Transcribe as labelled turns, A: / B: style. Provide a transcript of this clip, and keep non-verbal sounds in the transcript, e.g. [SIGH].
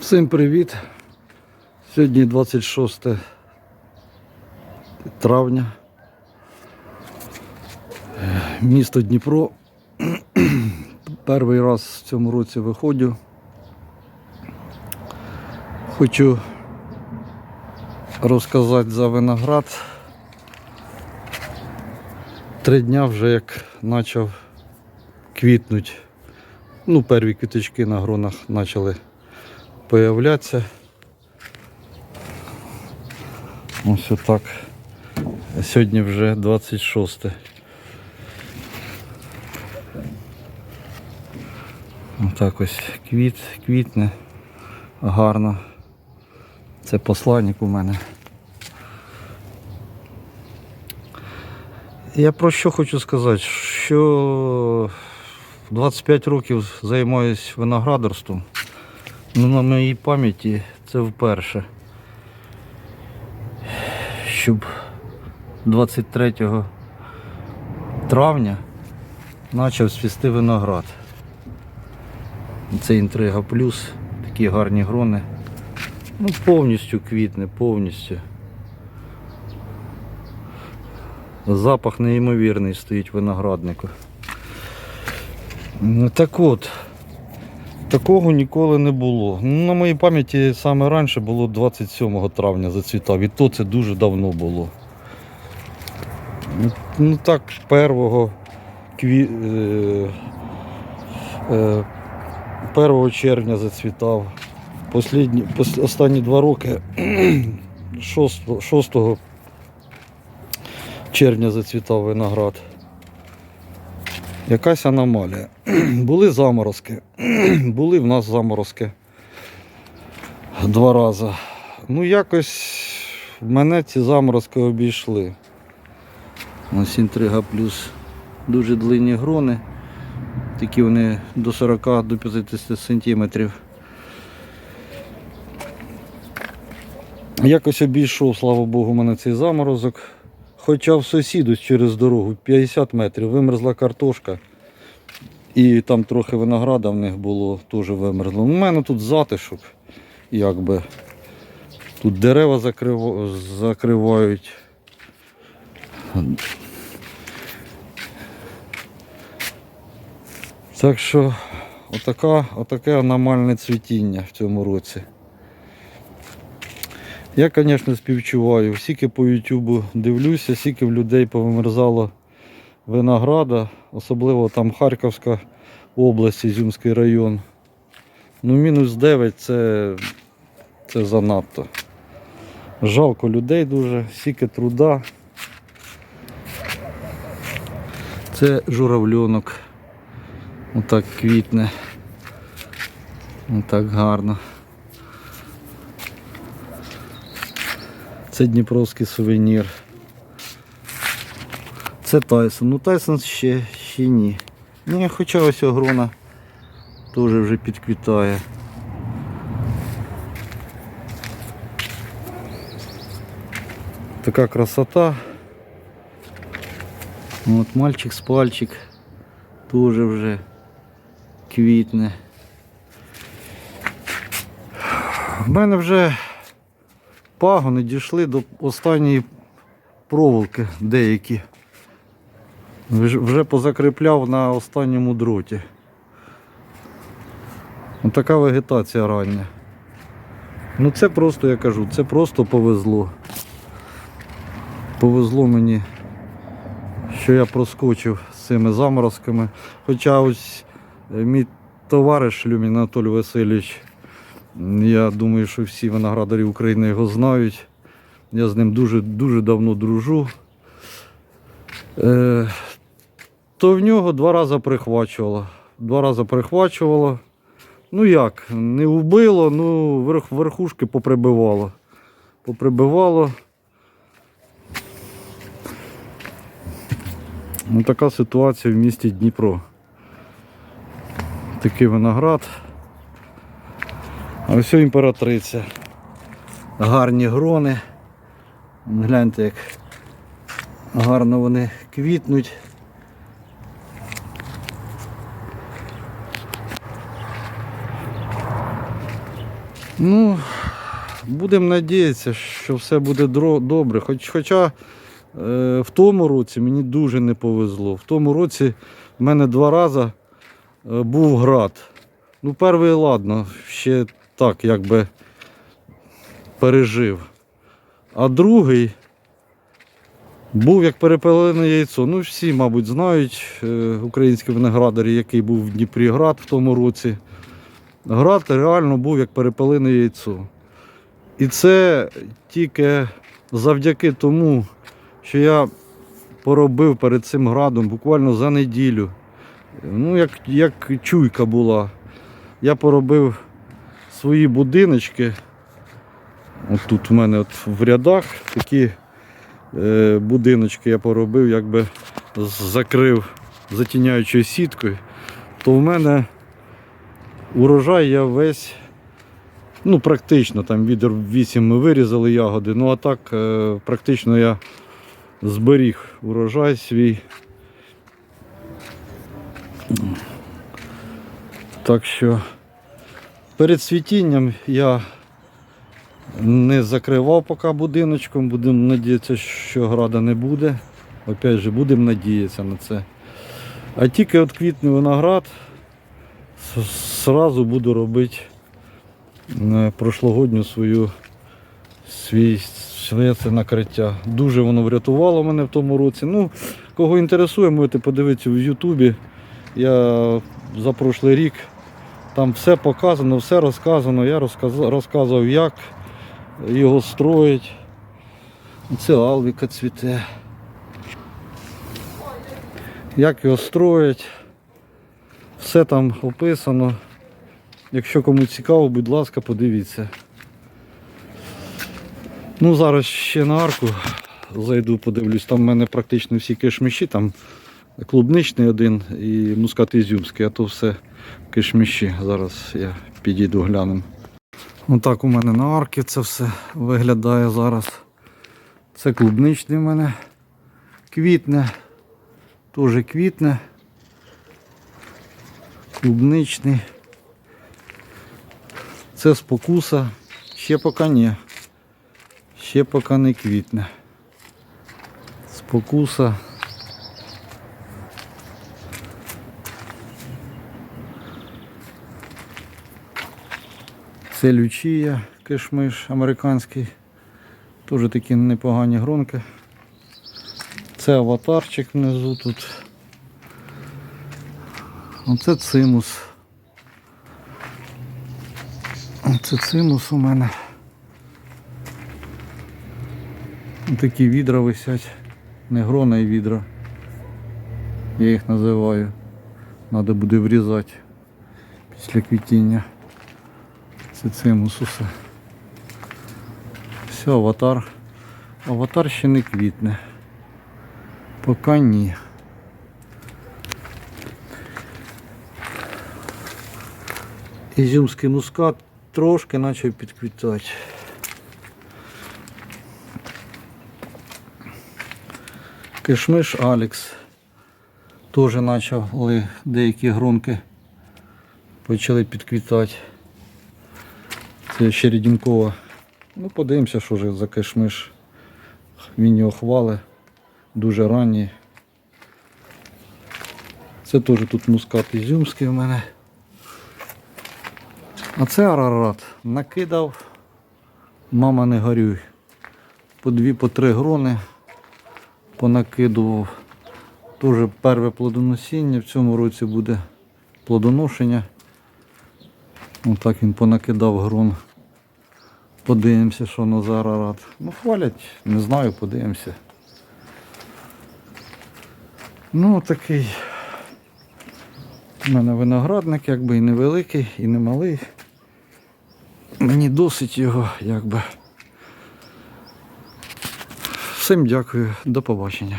A: Всім привіт! Сьогодні 26 травня. Місто Дніпро. Перший раз в цьому році виходжу. Хочу розказати за виноград. Три дня вже як почав квітнути. Ну, перві квіточки на гронах почали появляться. Ось отак. Сьогодні вже 26. Отак ось квіт, квітне гарно. Це посланник у мене. Я про що хочу сказати, що 25 років займаюся виноградарством. Ну, на моїй пам'яті це вперше. Щоб 23 травня почав свісти виноград. Це інтрига плюс, такі гарні грони. Ну, повністю квітне, повністю. Запах неймовірний стоїть винограднику. Ну, Так от, Такого ніколи не було. На моїй пам'яті саме раніше було 27 травня зацвітав, і то це дуже давно було. Ну, так, 1 кві... е, е, 1 червня зацвітав. Послідні, пос- останні два роки [CLEARS THROAT] 6, 6 червня зацвітав виноград. Якась аномалія. [CLEARS THROAT] Були заморозки. [CLEARS THROAT] Були в нас заморозки два рази. Ну якось мене ці заморозки обійшли. Ось інтрига плюс дуже длинні грони. Такі вони до 40 до 50 сантиметрів. Якось обійшов, слава Богу, мене цей заморозок. Хоча в сусіду через дорогу 50 метрів вимерзла картошка. І там трохи винограда в них було, теж вимерзло. У мене тут затишок, якби. Тут дерева закрив... закривають. Так що отака, отаке аномальне цвітіння в цьому році. Я, звісно, співчуваю. Скільки по Ютубу дивлюся, скільки в людей повимерзало винограда, особливо там Харківська область, Ізюмський район. Ну, мінус 9 це, це занадто. Жалко людей дуже, скільки труда. Це журавльонок. Отак квітне. Отак гарно. Це Дніпровський сувенір. Це Тайсон. Ну Тайсон ще, ще ні. Ні, хоча ось огрона теж вже підквітає. Така красота. От мальчик з пальчик теж вже квітне. В мене вже пагони дійшли до останньої проволоки деякі. Вже позакріпляв на останньому дроті. Ось така вегетація рання. Ну це просто, я кажу, це просто повезло. Повезло мені, що я проскочив з цими заморозками. Хоча ось е, мій товариш Люмін Анатолій Васильович, я думаю, що всі виноградарі України його знають. Я з ним дуже дуже давно дружу. Е, то в нього два рази прихвачувало. Два рази прихвачувало. Ну як, не вбило, ну верх, верхушки поприбивало. Поприбивало. Ну, така ситуація в місті Дніпро. Такий виноград. Ось імператриця. Гарні грони. Гляньте, як гарно вони квітнуть. Ну, будемо надіятися, що все буде добре. Хоч, хоча е, в тому році мені дуже не повезло. В тому році в мене два рази е, був град. Ну, перший, ладно, ще так якби пережив. А другий був як перепелене яйцо. Ну, всі, мабуть, знають е, українські виноградарі, який був в Дніпрі град в тому році. Град реально був як перепелене яйцо. І це тільки завдяки тому, що я поробив перед цим градом буквально за неділю. Ну, як, як чуйка була. Я поробив свої будиночки. От тут в мене от в рядах такі е, будиночки я поробив, якби закрив затіняючою сіткою. То в мене урожай я весь, ну практично там відер 8 ми вирізали ягоди, ну а так е, практично я зберіг урожай свій. Так що перед світінням я не закривав поки будиночком, будемо надіятися, що града не буде. Опять же, будемо надіятися на це. А тільки от квітний виноград сразу буду робити прошлогодню свою свій, своє це накриття. Дуже воно врятувало мене в тому році. Ну, кого інтересує, можете подивитися в Ютубі. Я за прошлий рік там все показано, все розказано. Я розказ- розказував, як його строїть. Це алвіка цвіте. Як його строять. Все там описано. Якщо кому цікаво, будь ласка, подивіться. Ну, зараз ще на арку зайду, подивлюсь. Там в мене практично всі кишміші, там клубничний один і мускат ізюмський, а то все кишміші. Зараз я підійду гляну. Отак у мене на арці це все виглядає зараз. Це клубничний в мене квітне. Теж квітне. Клубничний. Це спокуса. Ще поки ні. Ще поки не квітне. Спокуса. Це лючія, кишмиш американський. Теж такі непогані гронки. Це аватарчик внизу тут. Оце цимус. Оце цимус у мене. Такі відра висять. Не грона і відра. Я їх називаю. Треба буде врізати після квітіння. Це цимус усе. Все, аватар. Аватар ще не квітне. Поки ні. Ізюмський мускат трошки почав підквітати. Кишмиш Алекс теж почали деякі гронки почали підквітати. Це ще рідінкова. Ну, подивимося, що ж за кишмиш. Він його хвали. Дуже ранній. Це теж тут мускат ізюмський в мене. А це арарат. Накидав. Мама не горюй. По дві, по три грони понакидував. Теж перше плодоносіння. В цьому році буде плодоношення. Отак він понакидав грон. Подивимося, що на за арарат. Ну, хвалять, не знаю, подивимося. Ну, такий. У мене виноградник, якби і невеликий, і не малий. Мені досить його, якби. Всім дякую, до побачення.